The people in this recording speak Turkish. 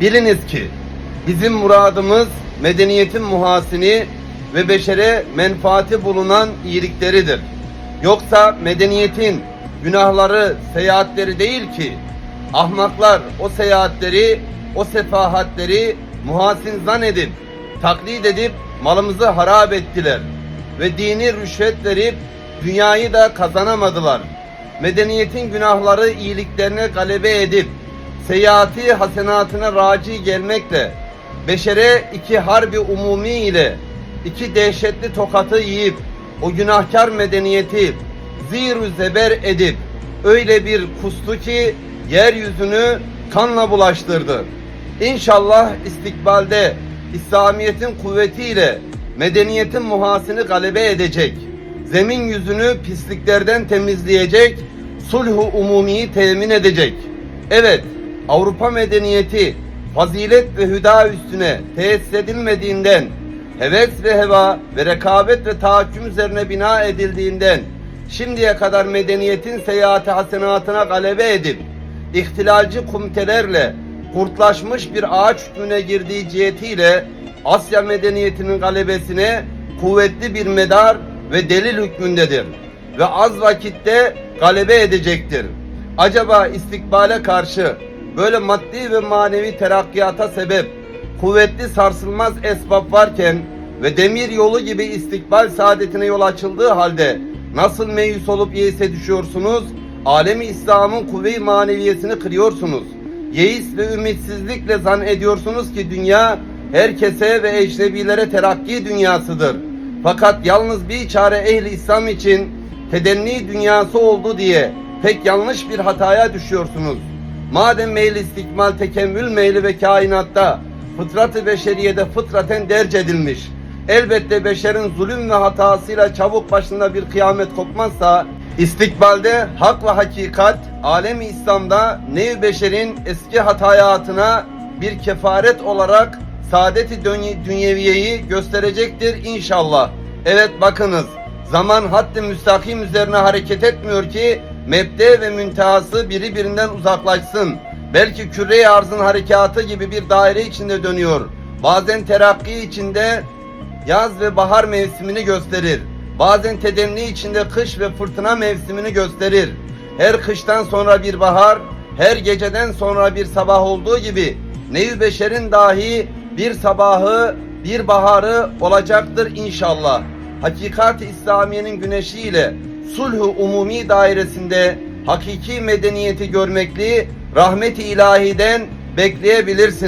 Biliniz ki bizim muradımız medeniyetin muhasini ve beşere menfaati bulunan iyilikleridir. Yoksa medeniyetin günahları, seyahatleri değil ki ahmaklar o seyahatleri, o sefahatleri muhasin zannedip, taklit edip malımızı harap ettiler ve dini rüşvet verip dünyayı da kazanamadılar. Medeniyetin günahları iyiliklerine galebe edip seyahati hasenatına raci gelmekle beşere iki harbi umumi ile iki dehşetli tokatı yiyip o günahkar medeniyeti zir zeber edip öyle bir kustu ki yeryüzünü kanla bulaştırdı. İnşallah istikbalde İslamiyet'in kuvvetiyle medeniyetin muhasini galebe edecek. Zemin yüzünü pisliklerden temizleyecek, sulhu umumiyi temin edecek. Evet, Avrupa medeniyeti fazilet ve hüda üstüne tesis edilmediğinden, heves ve heva ve rekabet ve tahakküm üzerine bina edildiğinden, şimdiye kadar medeniyetin seyahati hasenatına galebe edip, ihtilalci kumtelerle kurtlaşmış bir ağaç hükmüne girdiği cihetiyle Asya medeniyetinin galebesine kuvvetli bir medar ve delil hükmündedir ve az vakitte galebe edecektir. Acaba istikbale karşı böyle maddi ve manevi terakkiyata sebep kuvvetli sarsılmaz esbab varken ve demir yolu gibi istikbal saadetine yol açıldığı halde nasıl meyus olup yeise düşüyorsunuz? Alemi İslam'ın kuvve-i maneviyesini kırıyorsunuz. Yeis ve ümitsizlikle zan ediyorsunuz ki dünya herkese ve ecnebilere terakki dünyasıdır. Fakat yalnız bir çare ehli İslam için tedenni dünyası oldu diye pek yanlış bir hataya düşüyorsunuz. Madem meyli istikmal tekemmül meyli ve kainatta fıtratı beşeriyede fıtraten derc edilmiş. Elbette beşerin zulüm ve hatasıyla çabuk başında bir kıyamet kopmazsa istikbalde hak ve hakikat alemi İslam'da nev beşerin eski hatayatına bir kefaret olarak saadeti dünye- dünyeviyeyi gösterecektir inşallah. Evet bakınız zaman haddi müstakim üzerine hareket etmiyor ki mebde ve müntehası biri birinden uzaklaşsın. Belki küre arzın harekatı gibi bir daire içinde dönüyor. Bazen terakki içinde yaz ve bahar mevsimini gösterir. Bazen tedenni içinde kış ve fırtına mevsimini gösterir. Her kıştan sonra bir bahar, her geceden sonra bir sabah olduğu gibi nevi beşerin dahi bir sabahı, bir baharı olacaktır inşallah. Hakikat-ı İslamiye'nin güneşiyle sulhu umumi dairesinde hakiki medeniyeti görmekli rahmet-i ilahiden bekleyebilirsin.